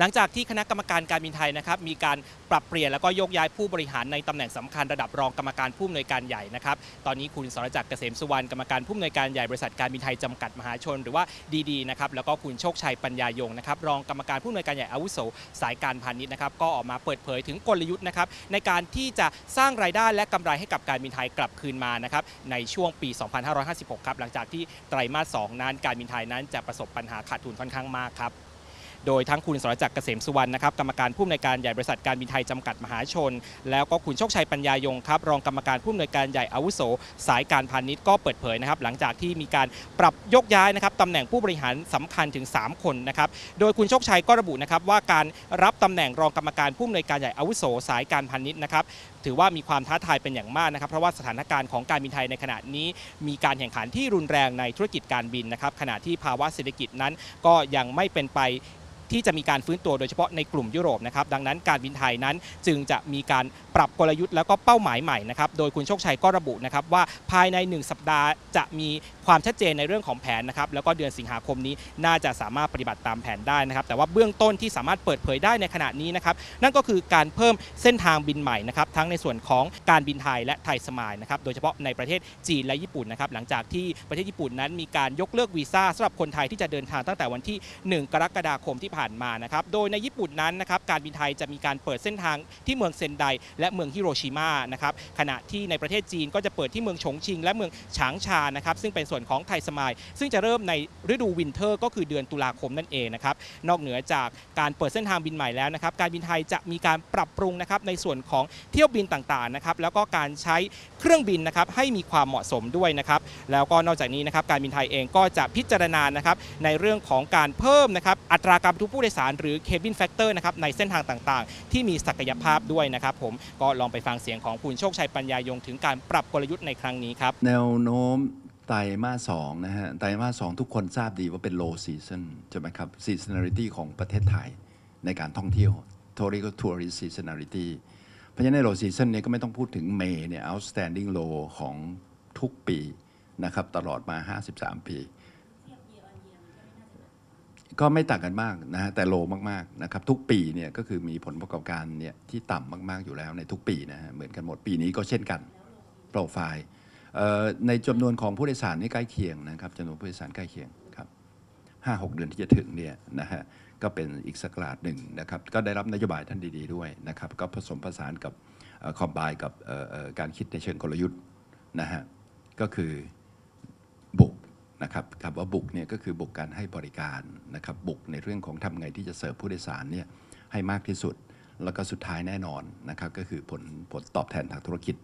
หลังจากที่คณะกรรมการการบินไทยนะครับมีการปรับเปลี่ยนแล้วก็ยกย้ายผู้บริหารในตำแหน่งสำคัญระดับรองกรรมการผู้อำนวยการใหญ่นะครับตอนนี้คุณสรจักรเกษมสุวรรณกรรมการผู้อำนวยการใหญ่บริษัทการบินไทยจำกัดมหาชน หรือว่าดีๆนะครับแล้วก็คุณโชคชัยปัญญายงนะครับรองกรรมการผู้อำนวยการใหญ่อาวุโสสายการพาณิชย์นะครับก็ออกมาเปิดเผยถึงกลยุทธ์นะครับในการที่จะสร้างรายได้และกำไรให้กับการบินไทยกลับคืนมานะครับในช่วงปี 2556 ครับหลังจากที่ไตรมาส 2 นั้นการบินไทยนั้นจะประสบปัญหาขาดทุนค่อนข้างมากครับ โดยทั้งคุณสรจักรเกษมสุวรรณนะครับกรรมการผู้อำนวยการใหญ่บริษัทการบินไทยจำกัดมหาชน แล้วก็คุณโชคชัยปัญญายงครับรองกรรมการผู้อำนวยการใหญ่อาวุโส สายการพาณิชย์ก็เปิดเผยนะครับหลังจากที่มีการปรับยกย้ายนะครับตำแหน่งผู้บริหารสำคัญถึง 3 คนนะครับโดยคุณโชคชัยก็ระบุนะครับว่าการรับตำแหน่งรองกรรมการผู้อำนวยการใหญ่อาวุโส สายการพาณิชย์นะครับถือว่ามีความท้าทายเป็นอย่างมากนะครับเพราะว่าสถานการณ์ของการบินไทยในขณะนี้ มีการแข่งขันที่รุนแรงในธุรกิจการบินนะครับขณะที่ภาวะเศรษฐกิจนั้นก็ยังไม่เป็นไป ที่จะมีการฟื้นตัวโดยเฉพาะในกลุ่มยุโรปนะครับดังนั้นการบินไทยนั้นจึงจะมีการปรับกลยุทธ์แล้วก็เป้าหมายใหม่นะครับโดยคุณโชคชัยก็ระบุนะครับว่าภายใน 1 สัปดาห์จะมีความชัดเจนในเรื่องของแผนนะครับแล้วก็เดือนสิงหาคมนี้น่าจะสามารถปฏิบัติตามแผนได้นะครับแต่ว่าเบื้องต้นที่สามารถเปิดเผยได้ในขณะนี้นะครับนั่นก็คือการเพิ่มเส้นทางบินใหม่นะครับทั้งในส่วนของการบินไทยและไทยสมายนะครับโดยเฉพาะในประเทศจีนและญี่ปุ่นนะครับหลังจากที่ประเทศญี่ปุ่นนั้นมีการยกเลิกวีซ่าสำหรับคนไทยที่จะเดินทางตั้งแต่วันที่ 1 กรกฎาคมที่ผ่านมานะครับโดยในญี่ปุ่นนั้นนะครับการบินไทยจะมีการเปิดเส้นทางที่เมืองเซนไดและเมืองฮิโรชิมานะครับขณะที่ในประเทศจีนก็จะเปิดที่เมืองฉงชิง และเมืองฉางชานะครับซึ่งเป็นส่วนของไทยสมายซึ่งจะเริ่มในฤดูวินเทอร์ ก็คือเดือนตุลาคมนั่นเองนะครับนอกเหนือจากการเปิดเส้นทางบินใหม่แล้วนะครับการบินไทยจะมีการปรับปรุงนะครับในส่วนของเที่ยวบินต่างๆนะครับแล้วก็การใช้เครื่องบินนะครับให้มีความเหมาะสมด้วยนะครับแล้วก็นอกจากนี้นะครับการบินไทยเองก็จะพิจารณานะครับในเรื่องของการเพิ่มนะครับอัตราการบรรทุกผู้โดยสารหรือ cabin factor นะครับในเส้นทางต่างๆ ที่มีศักยภาพด้วยนะครับผมก็ลองไปฟังเสียงของคุณโชคชัยปัญญายงถึงการปรับกลยุทธ์ในครั้งนี้ครับ แนวโน้มไตรมาสสองนะฮะไตรมาสสองทุกคนทราบดีว่าเป็น low season ใช่ไหมครับ seasonality ของประเทศไทยในการท่องเที่ยว tourist tourist seasonality เพราะฉะนั้นใน low season เนี่ยก็ไม่ต้องพูดถึงเมย์เนี่ย outstanding low ของทุกปีนะครับตลอดมา 53 ปี ก็ไม่ต่างกันมากนะฮะแต่โลมากๆนะครับทุกปีเนี่ยก็คือมีผลประกอบการเนี่ยที่ต่ำมากๆอยู่แล้วในทุกปีนะฮะเหมือนกันหมดปีนี้ก็เช่นกันโปรไฟล์ในจำนวนของผู้โดยสารนี่ใกล้เคียงนะครับจำนวนผู้โดยสารใกล้เคียงครับห้าหกเดือนที่จะถึงเนี่ยนะฮะก็เป็นอีกสกราดหนึ่งนะครับก็ได้รับนโยบายท่านดีๆด้วยนะครับก็ผสมผสานกับคอมบายกับการคิดในเชิงกลยุทธ์นะฮะก็คือ นะครับคำว่าบุกเนี่ยก็คือบุกการให้บริการนะครับบุกในเรื่องของทำไงที่จะเสิร์ฟผู้โดยสารเนี่ยให้มากที่สุด แล้วก็สุดท้ายแน่นอนนะครับก็คือผลผลตอบแทนทางธุรกิจ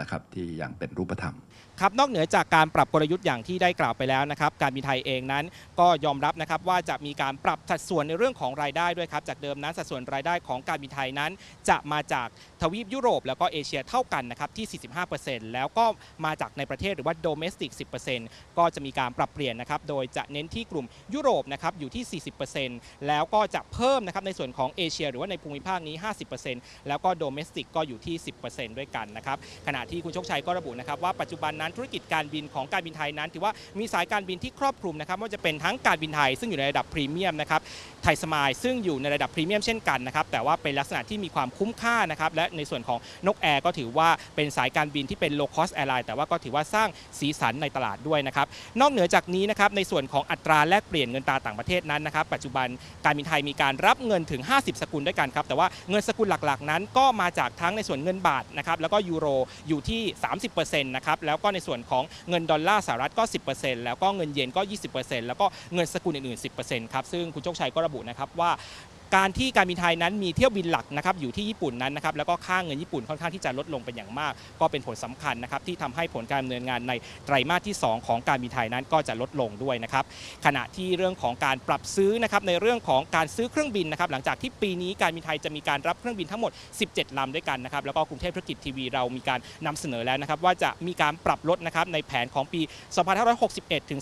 นะครับที่อย่างเป็นรูปธรรมครับนอกเหนือจากการปรับกลยุทธ์อย่างที่ได้กล่าวไปแล้วนะครับ การบินไทยเองนั้นก็ยอมรับนะครับว่าจะมีการปรับสัดส่วนในเรื่องของรายได้ด้วยครับ จากเดิมนั้นสัดส่วนรายได้ของการบินไทยนั้น จะมาจากทวีปยุโรป แล้วก็เอเชียเท่ากันนะครับที่ 45%แล้วก็มาจากในประเทศหรือว่า domestic 10%ก็จะมีการปรับเปลี่ยนนะครับโดยจะเน้นที่กลุ่มยุโรปนะครับอยู่ที่ 40%แล้วก็จะเพิ่มนะครับในส่วนของเอเชีย หรือว่าในภูมิภาคนี้ 50%แล้วก็ domestic ก็อยู่ที่ 10%ด้วยกันนะครับขณะที่คุณโชคชัยก็ระบุนะครับว่าปัจจุบันนั้นธุรกิจการบินของการบินไทยนั้น ถือว่ามีสายการบินที่ครอบคลุมนะครับว่าจะเป็นทั้งการบินไทย ซึ่งอยู่ในระดับพรีเมียมนะครับไทยสมายซึ่งอยู่ในระดับพรีเมียมเช่นกันนะครับแต่ว่าเป็นลักษณะที่มีความคุ้มค่านะครับและในส่วนของนกแอร์ก็ถือว่าเป็นสายการบินที่เป็น low cost airline แต่ว่าก็ถือว่าสร้างสีสันในตลาดด้วยนะครับนอกเหนือจากนี้นะครับในส่วนของอัตราแลกเปลี่ยนเงินตราต่างประเทศนั้นนะครับปัจจุบันการบินไทยมีการรับเงินถึง 50 สกุลด้วยกันครับแต่ว่าเงินสกุลหลักๆ นั้นก็มาจากทั้งในส่วนเงินบาทนะครับแล้วก็ยูโรอยู่ที่ 30%นะครับแล้วก็ในส่วนของเงินดอลลาร์สหรัฐก็ 10%แล้วก็เงินเยนก็ 20%แล้วก็เงินสกุลอื่นๆ 10%ครับซึ่งคุณโชคชัยก็ระบุนะครับว่า การที่การบินไทยนั้นมีเที่ยวบินหลักนะครับอยู่ที่ญี่ปุ่นนั้นนะครับแล้วก็ค่าเงินญี่ปุ่นค่อนข้างที่จะลดลงเป็นอย่างมาก ก็เป็นผลสำคัญนะครับที่ทำให้ผลการดำเนินงานในไตรมาสที่ 2 ของการบินไทยนั้นก็จะลดลงด้วยนะครับขณะที่เรื่องของการปรับซื้อนะครับในเรื่องของการซื้อเครื่องบินนะครับหลังจากที่ปีนี้การบินไทยจะมีการรับเครื่องบินทั้งหมด 17ลำด้วยกันนะครับแล้วก็กรุงเทพธุรกิจทีวีเรามีการนำเสนอแล้วนะครับว่าจะมีการปรับลดนะครับในแผนของปี 2561 ถึง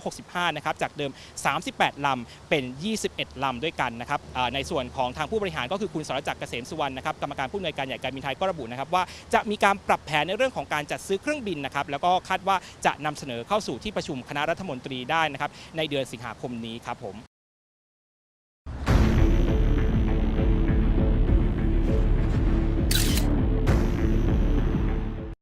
2565 นะครับจากเดิม 38 ลำ เป็น 21 ลำด้วยกันนะครับในส่วนของทางผู้บริหารก็คือคุณสรจักรเกษมสุวรรณนะครับกรรมการผู้อำนวยการใหญ่การบินไทยก็ระบุนะครับว่าจะมีการปรับแผนในเรื่องของการจัดซื้อเครื่องบินนะครับแล้วก็คาดว่าจะนำเสนอเข้าสู่ที่ประชุมคณะรัฐมนตรีได้นะครับในเดือนสิงหาคมนี้ครับผม